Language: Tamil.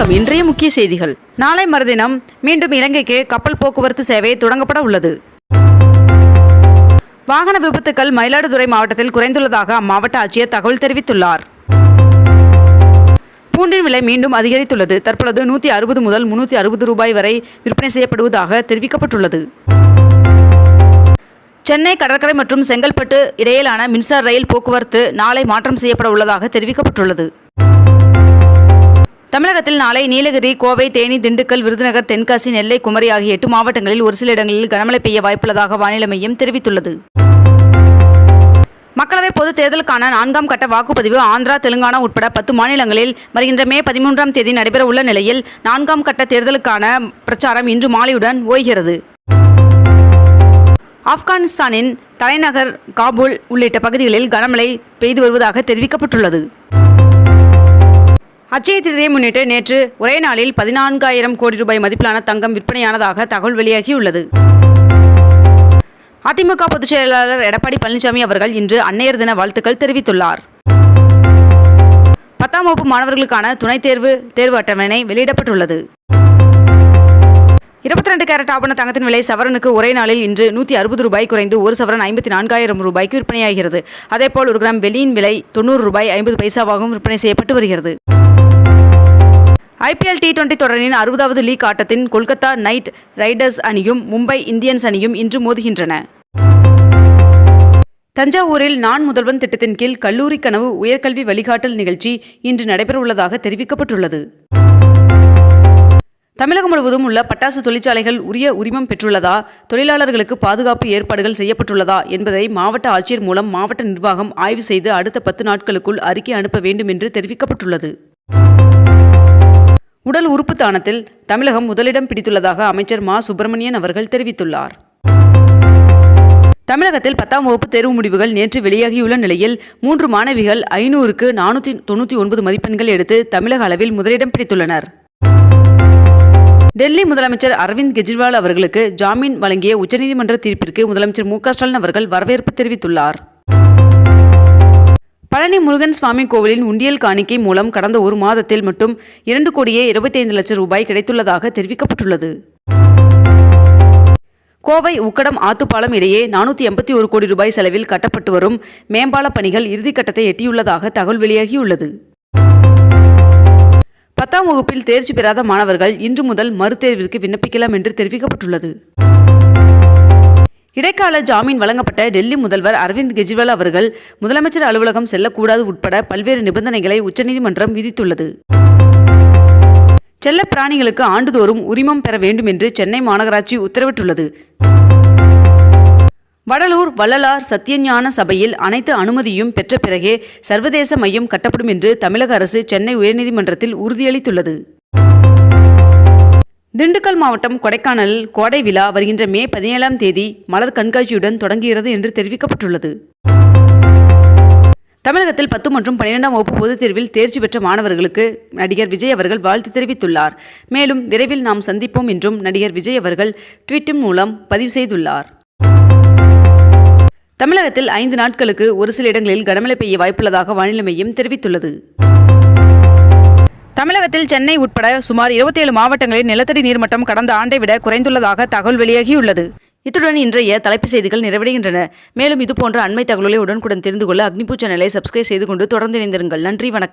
வணக்கம். இன்றைய முக்கிய செய்திகள். நாளை மறுதினம் மீண்டும் இலங்கைக்கு கப்பல் போக்குவரத்து சேவை தொடங்கப்பட உள்ளது. வாகன விபத்துக்கள் மயிலாடுதுறை மாவட்டத்தில் குறைந்துள்ளதாக அம்மாவட்ட ஆட்சியர் தகவல் தெரிவித்துள்ளார். பூண்டின் விலை மீண்டும் அதிகரித்துள்ளது. தற்பொழுது நூற்றி அறுபது முதல் முன்னூற்றி அறுபது ரூபாய் வரை விற்பனை செய்யப்படுவதாக தெரிவிக்கப்பட்டுள்ளது. சென்னை கடற்கரை மற்றும் செங்கல்பட்டு இடையிலான மின்சார ரயில் போக்குவரத்து நாளை மாற்றம் செய்யப்பட உள்ளதாக தெரிவிக்கப்பட்டுள்ளது. தமிழகத்தில் நாளை நீலகிரி கோவை தேனி திண்டுக்கல் விருதுநகர் தென்காசி நெல்லை குமரி ஆகிய எட்டு மாவட்டங்களில் ஒரு சில இடங்களில் கனமழை பெய்ய வாய்ப்புள்ளதாக வானிலை மையம் தெரிவித்துள்ளது. மக்களவை பொதுத் தேர்தலுக்கான நான்காம் கட்ட வாக்குப்பதிவு ஆந்திரா தெலுங்கானா உட்பட பத்து மாநிலங்களில் வருகின்ற மே பதிமூன்றாம் தேதி நடைபெற உள்ள நிலையில் நான்காம் கட்ட தேர்தலுக்கான பிரச்சாரம் இன்று மாலையுடன் ஓய்கிறது. ஆப்கானிஸ்தானின் தலைநகர் காபூல் உள்ளிட்ட பகுதிகளில் கனமழை பெய்து வருவதாக தெரிவிக்கப்பட்டுள்ளது. அச்சய திருதியை முன்னிட்டு நேற்று ஒரே நாளில் பதினான்காயிரம் கோடி ரூபாய் மதிப்பிலான தங்கம் விற்பனையானதாக தகவல் வெளியாகியுள்ளது. அதிமுக பொதுச் செயலாளர் எடப்பாடி பழனிசாமி அவர்கள் இன்று அன்னையர் தின வாழ்த்துக்கள் தெரிவித்துள்ளார். பத்தாம் வகுப்பு மாணவர்களுக்கான துணைத் தேர்வு தேர்வு அட்டவணை வெளியிடப்பட்டுள்ளது. இருபத்தி ரெண்டு கேரட் ஆபண தங்கத்தின் விலை சவரனுக்கு ஒரே நாளில் இன்று நூற்றி அறுபது ரூபாய் குறைந்து ஒரு சவரன் ஐம்பத்தி நான்காயிரம் ரூபாய்க்கு விற்பனையாகிறது. அதேபோல் ஒரு கிராம் வெள்ளியின் விலை தொண்ணூறு ரூபாய் ஐம்பது பைசாவாகவும் விற்பனை செய்யப்பட்டு வருகிறது. ஐபிஎல் டி டுவெண்டி தொடரின் அறுபதாவது லீக் ஆட்டத்தின் கொல்கத்தா நைட் ரைடர்ஸ் அணியும் மும்பை இந்தியன்ஸ் அணியும் இன்று மோதுகின்றன. தஞ்சாவூரில் நான் முதல்வன் திட்டத்தின் கீழ் கல்லூரி கனவு உயர்கல்வி வழிகாட்டல் நிகழ்ச்சி இன்று நடைபெறவுள்ளதாக தெரிவிக்கப்பட்டுள்ளது. தமிழகம் முழுவதும் உள்ள பட்டாசு தொழிற்சாலைகள் உரிய உரிமம் பெற்றுள்ளதா? தொழிலாளர்களுக்கு பாதுகாப்பு ஏற்பாடுகள் செய்யப்பட்டுள்ளதா? என்பதை மாவட்ட ஆட்சியர் மூலம் மாவட்ட நிர்வாகம் ஆய்வு செய்து அடுத்த பத்து நாட்களுக்குள் அறிக்கை அனுப்ப வேண்டும் என்று தெரிவிக்கப்பட்டுள்ளது. உடல் உறுப்பு தானத்தில் தமிழகம் முதலிடம் பிடித்துள்ளதாக அமைச்சர் மா. சுப்பிரமணியன் அவர்கள் தெரிவித்துள்ளார். தமிழகத்தில் பத்தாம் வகுப்பு தேர்வு முடிவுகள் நேற்று வெளியாகியுள்ள நிலையில் மூன்று மாணவிகள் ஐநூறுக்கு நானூற்றி தொண்ணூற்றி ஒன்பது மதிப்பெண்கள் எடுத்து தமிழக அளவில் முதலிடம் பிடித்துள்ளனர். டெல்லி முதலமைச்சர் அரவிந்த் கெஜ்ரிவால் அவர்களுக்கு ஜாமீன் வழங்கிய உச்சநீதிமன்ற தீர்ப்பிற்கு முதலமைச்சர் மு. ஸ்டாலின் அவர்கள் வரவேற்பு தெரிவித்துள்ளார். பழனி முருகன் சுவாமி கோவிலின் உண்டியல் காணிக்கை மூலம் கடந்த ஒரு மாதத்தில் மட்டும் இரண்டு கோடியே இருபத்தைந்து லட்சம் ரூபாய் கிடைத்துள்ளதாக தெரிவிக்கப்பட்டுள்ளது. கோவை உக்கடம் ஆத்துப்பாலம் இடையே நானூற்றி எண்பத்தி ஒரு கோடி ரூபாய் செலவில் கட்டப்பட்டு வரும் மேம்பால பணிகள் இறுதிக்கட்டத்தை எட்டியுள்ளதாக தகவல் வெளியாகியுள்ளது. பத்தாம் வகுப்பில் தேர்ச்சி பெறாத மாணவர்கள் இன்று முதல் மறுதேர்விற்கு விண்ணப்பிக்கலாம் என்று தெரிவிக்கப்பட்டுள்ளது. இடைக்கால ஜாமீன் வழங்கப்பட்ட டெல்லி முதல்வர் அரவிந்த் கெஜ்ரிவால் அவர்கள் முதலமைச்சர் அலுவலகம் செல்லக்கூடாது உட்பட பல்வேறு நிபந்தனைகளை உச்சநீதிமன்றம் விதித்துள்ளது. செல்ல பிராணிகளுக்கு ஆண்டுதோறும் உரிமம் பெற வேண்டும் என்று சென்னை மாநகராட்சி உத்தரவிட்டுள்ளது. வடலூர் வள்ளலார் சத்தியஞான சபையில் அனைத்து அனுமதியும் பெற்ற பிறகே சர்வதேச மையம் கட்டப்படும் என்று தமிழக அரசு சென்னை உயர்நீதிமன்றத்தில் உறுதியளித்துள்ளது. திண்டுக்கல் மாவட்டம் கொடைக்கானலில் கோடை விழா வருகின்ற மே பதினேழாம் தேதி மலர் கண்காட்சியுடன் தொடங்குகிறது என்று தெரிவிக்கப்பட்டுள்ளது. தமிழகத்தில் பத்து மற்றும் பன்னிரெண்டாம் வகுப்பு பொதுத் தேர்வில் தேர்ச்சி பெற்ற மாணவர்களுக்கு நடிகர் விஜய் அவர்கள் வாழ்த்து தெரிவித்துள்ளார். மேலும் விரைவில் நாம் சந்திப்போம் என்றும் நடிகர் விஜய் அவர்கள் ட்விட்டர் மூலம் பதிவு செய்துள்ளார். தமிழகத்தில் ஐந்து நாட்களுக்கு ஒரு சில இடங்களில் கனமழை பெய்ய வாய்ப்புள்ளதாக வானிலை மையம் தெரிவித்துள்ளது. தமிழகத்தில் சென்னை உட்பட சுமார் இருபத்தேழு மாவட்டங்களில் நிலத்தடி நீர்மட்டம் கடந்த ஆண்டை விட குறைந்துள்ளதாக தகவல் வெளியாகியுள்ளது. இத்துடன் இன்றைய தலைப்புச் செய்திகள் நிறைவடைகின்றன. மேலும் இதுபோன்ற அண்மை தகவல்களை உடனுக்குடன் தெரிந்து கொள்ள அக்னிபூ சேனலை சப்ஸ்கிரைப் செய்து கொண்டு தொடர்ந்து இணைந்திருங்கள். நன்றி வணக்கம்.